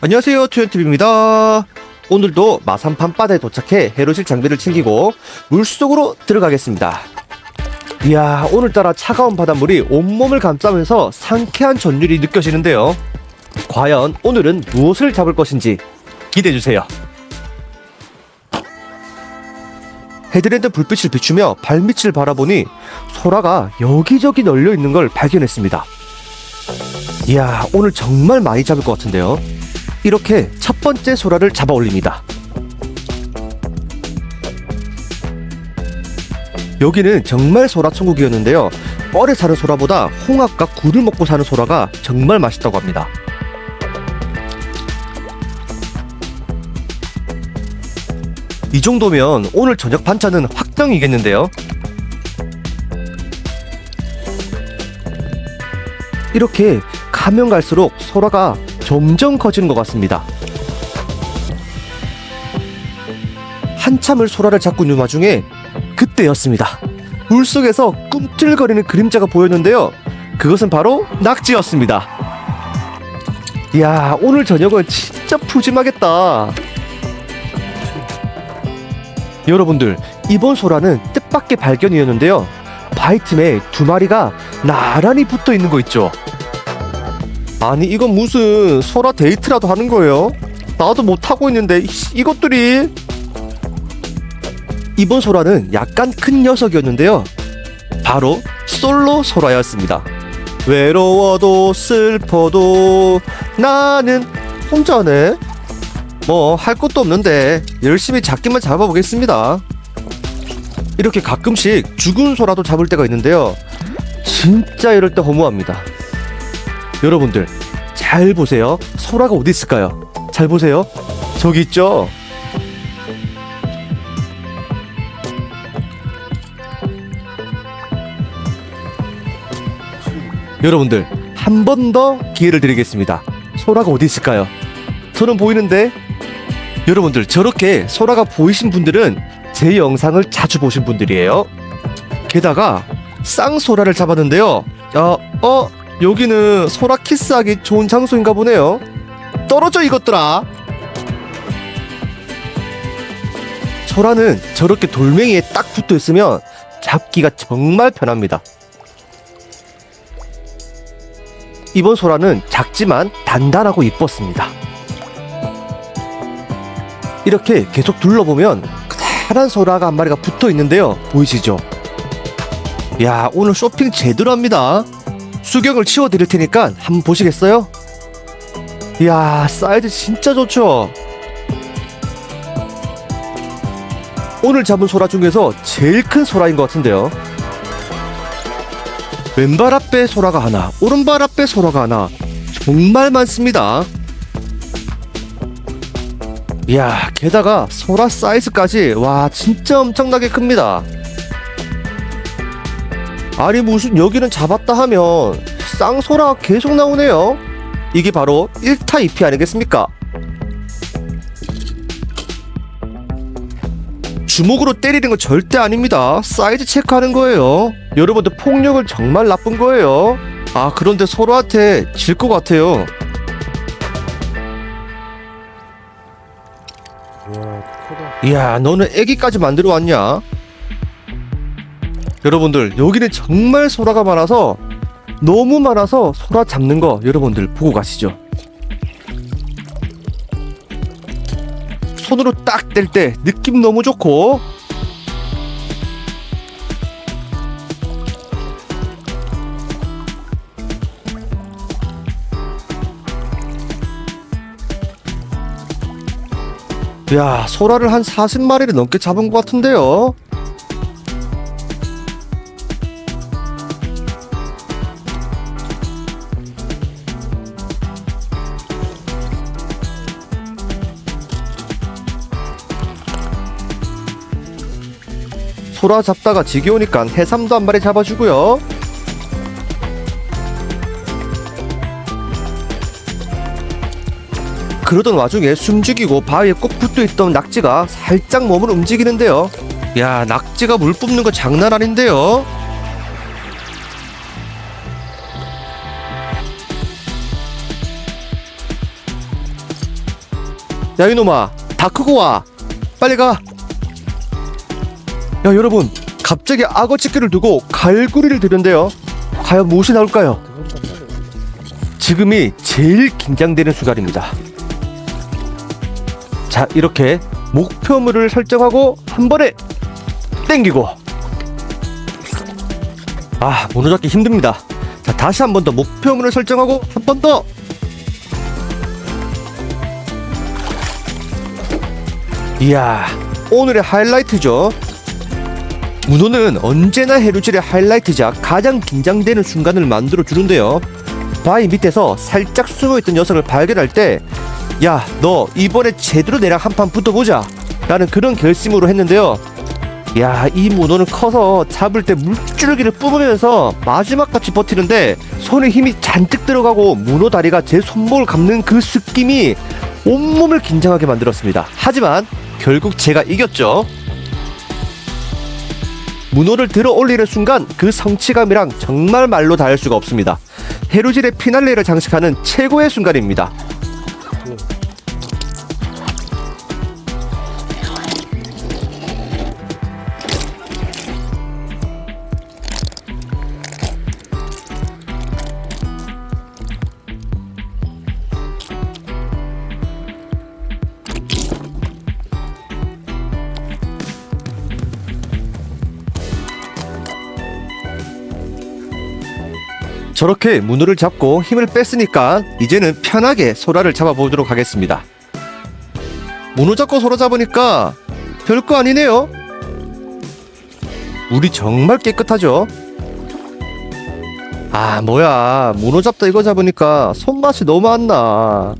안녕하세요. 투현TV입니다. 오늘도 마산판 바다에 도착해 해로실 장비를 챙기고 물속으로 들어가겠습니다. 이야 오늘따라 차가운 바닷물이 온몸을 감싸면서 상쾌한 전율이 느껴지는데요. 과연 오늘은 무엇을 잡을 것인지 기대해주세요. 헤드랜드 불빛을 비추며 발밑을 바라보니 소라가 여기저기 널려 있는 걸 발견했습니다. 이야 오늘 정말 많이 잡을 것 같은데요 이렇게 첫 번째 소라를 잡아 올립니다. 여기는 정말 소라 천국이었는데요. 뻘에 사는 소라보다 홍합과 굴을 먹고 사는 소라가 정말 맛있다고 합니다. 이 정도면 오늘 저녁 반찬은 확정이겠는데요. 이렇게 가면 갈수록 소라가 점점 커지는 것 같습니다. 한참을 소라를 잡고 있는 와중에 그때였습니다. 물속에서 꿈틀거리는 그림자가 보였는데요. 그것은 바로 낙지였습니다. 이야, 오늘 저녁은 진짜 푸짐하겠다. 여러분들, 이번 소라는 뜻밖의 발견이었는데요. 바위 틈에 두 마리가 나란히 붙어 있는 거 있죠. 아니 이건 무슨 소라 데이트라도 하는 거예요? 나도 못 하고 있는데 이것들이 이번 소라는 약간 큰 녀석이었는데요. 바로 솔로 소라였습니다. 외로워도 슬퍼도 나는 혼자네. 뭐 할 것도 없는데 열심히 잡기만 잡아보겠습니다. 이렇게 가끔씩 죽은 소라도 잡을 때가 있는데요. 진짜 이럴 때 허무합니다. 여러분들 잘 보세요. 소라가 어디 있을까요? 잘 보세요. 저기 있죠. 여러분들 한 번 더 기회를 드리겠습니다. 소라가 어디 있을까요? 저는 보이는데 여러분들 저렇게 소라가 보이신 분들은 제 영상을 자주 보신 분들이에요. 게다가 쌍소라를 잡았는데요. 어, 어, 여기는 소라 키스하기 좋은 장소인가 보네요. 떨어져 이것들아. 소라는 저렇게 돌멩이에 딱 붙어 있으면 잡기가 정말 편합니다. 이번 소라는 작지만 단단하고 이뻤습니다. 이렇게 계속 둘러보면 커다란 소라가 한 마리가 붙어 있는데요. 보이시죠? 야, 오늘 쇼핑 제대로 합니다. 수경을 치워드릴 테니까 한번 보시겠어요? 이야 사이즈 진짜 좋죠? 오늘 잡은 소라 중에서 제일 큰 소라인 것 같은데요 왼발 앞에 소라가 하나 오른발 앞에 소라가 하나 정말 많습니다 이야 게다가 소라 사이즈까지 와 진짜 엄청나게 큽니다 아니 무슨 여기는 잡았다 하면 쌍소라 계속 나오네요. 이게 바로 1타 2피 아니겠습니까? 주먹으로 때리는 건 절대 아닙니다. 사이즈 체크하는 거예요. 여러분들 폭력을 정말 나쁜 거예요. 아 그런데 서로한테 질 것 같아요. 이야 너는 애기까지 만들어 왔냐? 여러분들 여기는 정말 소라가 많아서 너무 많아서 소라 잡는 거 여러분들 보고 가시죠. 손으로 딱 뗄 때 느낌 너무 좋고 야 소라를 한 40마리를 넘게 잡은 것 같은데요. 소라 잡다가 지겨우니까 해삼도 한 마리 잡아주고요. 그러던 와중에 숨죽이고 바위에 꼭 붙어있던 낙지가 살짝 몸을 움직이는데요. 야, 낙지가 물 뿜는 거 장난 아닌데요. 야 이놈아 다 크고 와 빨리 가 야 여러분 갑자기 악어 집게를 두고 갈고리를 들은데요. 과연 무엇이 나올까요? 지금이 제일 긴장되는 순간입니다. 자 이렇게 목표물을 설정하고 한 번에 땡기고. 아 잡기 힘듭니다. 자 다시 한 번 더 목표물을 설정하고 한 번 더. 이야 오늘의 하이라이트죠 문어는 언제나 해루질의 하이라이트자 가장 긴장되는 순간을 만들어 주는데요 바위 밑에서 살짝 숨어있던 녀석을 발견할 때 야 너 이번에 제대로 내랑 한판 붙어보자 라는 그런 결심으로 했는데요 야, 이 문어는 커서 잡을 때 물줄기를 뿜으면서 마지막까지 버티는데 손에 힘이 잔뜩 들어가고 문어 다리가 제 손목을 감는 그 느낌이 온몸을 긴장하게 만들었습니다. 하지만 결국 제가 이겼죠. 문어를 들어 올리는 순간 그 성취감이랑 정말 말로 닿을 수가 없습니다. 헤루질의 피날레를 장식하는 최고의 순간입니다. 저렇게 문어를 잡고 힘을 뺐으니까 이제는 편하게 소라를 잡아보도록 하겠습니다. 문어 잡고 소라 잡으니까 별거 아니네요. 물이 정말 깨끗하죠. 아 뭐야 문어 잡다 이거 잡으니까 손맛이 너무 안 나.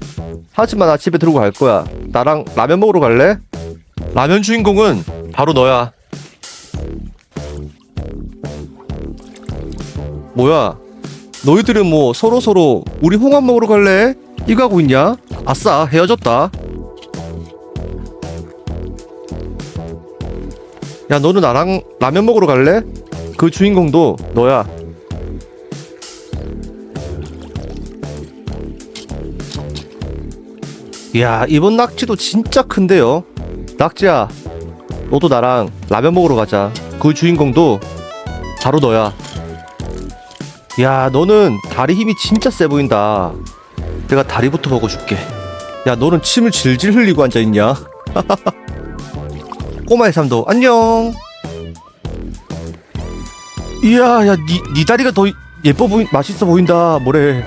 하지만 나 집에 들고 갈 거야. 나랑 라면 먹으러 갈래? 라면 주인공은 바로 너야. 뭐야? 너희들은 뭐 서로 서로 우리 홍합 먹으러 갈래? 이거 하고 있냐? 아싸 헤어졌다. 야 너는 나랑 라면 먹으러 갈래? 그 주인공도 너야. 이야 이번 낙지도 진짜 큰데요. 낙지야, 너도 나랑 라면 먹으러 가자. 그 주인공도 바로 너야. 야, 너는 다리 힘이 진짜 세 보인다. 내가 다리부터 먹어줄게. 야, 너는 침을 질질 흘리고 앉아있냐? 꼬마의 삶도 안녕. 이야, 야, 니, 니 다리가 더 예뻐 보인, 맛있어 보인다. 뭐래.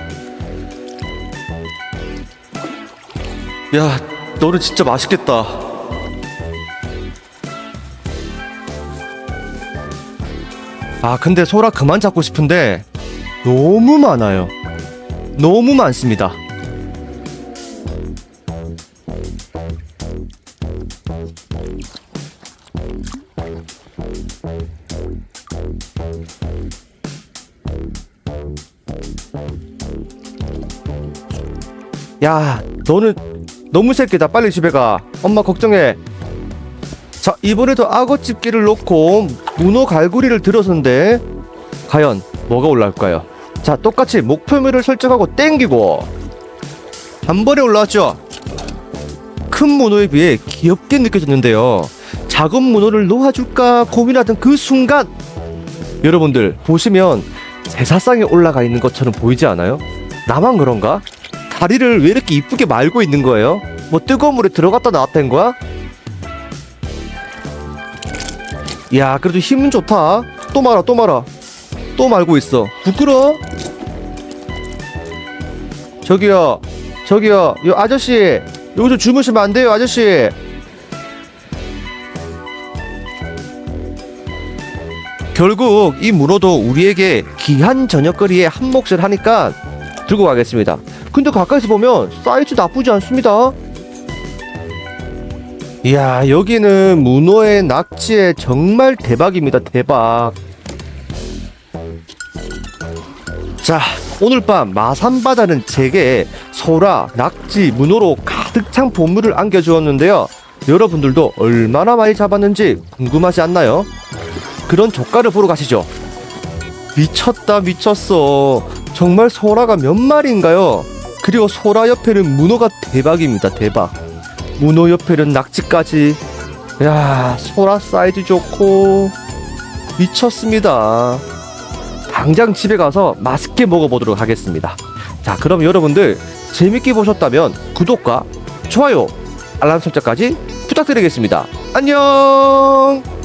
야, 너는 진짜 맛있겠다. 아, 근데 소라 그만 잡고 싶은데 너무 많아요. 너무 많습니다. 야, 너는 너무 새끼다. 빨리 집에 가. 엄마 걱정해. 자, 이번에도 악어 집게를 놓고 문어 갈고리를 들었는데 과연 뭐가 올라올까요? 자, 똑같이 목표물을 설정하고 땡기고 한 번에 올라왔죠. 큰 문어에 비해 귀엽게 느껴졌는데요. 작은 문어를 놓아줄까 고민하던 그 순간 여러분들 보시면 제사상에 올라가 있는 것처럼 보이지 않아요? 나만 그런가? 다리를 왜 이렇게 이쁘게 말고 있는 거예요? 뭐 뜨거운 물에 들어갔다 나왔다는 거야? 야 그래도 힘은 좋다 또 말아 또 말아 또 말고 있어 부끄러 저기요 저기요 요 아저씨 여기서 주무시면 안 돼요 아저씨. 결국 이 문어도 우리에게 귀한 저녁거리에 한 몫을 하니까 들고 가겠습니다. 근데 가까이서 보면 사이즈 나쁘지 않습니다. 이야 여기는 문어의 낙지에 정말 대박입니다 대박. 자 오늘 밤 마산바다는 제게 소라, 낙지, 문어로 가득 찬 보물을 안겨주었는데요 여러분들도 얼마나 많이 잡았는지 궁금하지 않나요? 그런 조가를 보러 가시죠 미쳤다 미쳤어 정말 소라가 몇 마리인가요? 그리고 소라 옆에는 문어가 대박입니다 대박 문어 옆에는 낙지까지. 야, 소라 사이즈 좋고 미쳤습니다. 당장 집에 가서 맛있게 먹어보도록 하겠습니다. 자, 그럼 여러분들 재밌게 보셨다면 구독과 좋아요, 알람 설정까지 부탁드리겠습니다. 안녕!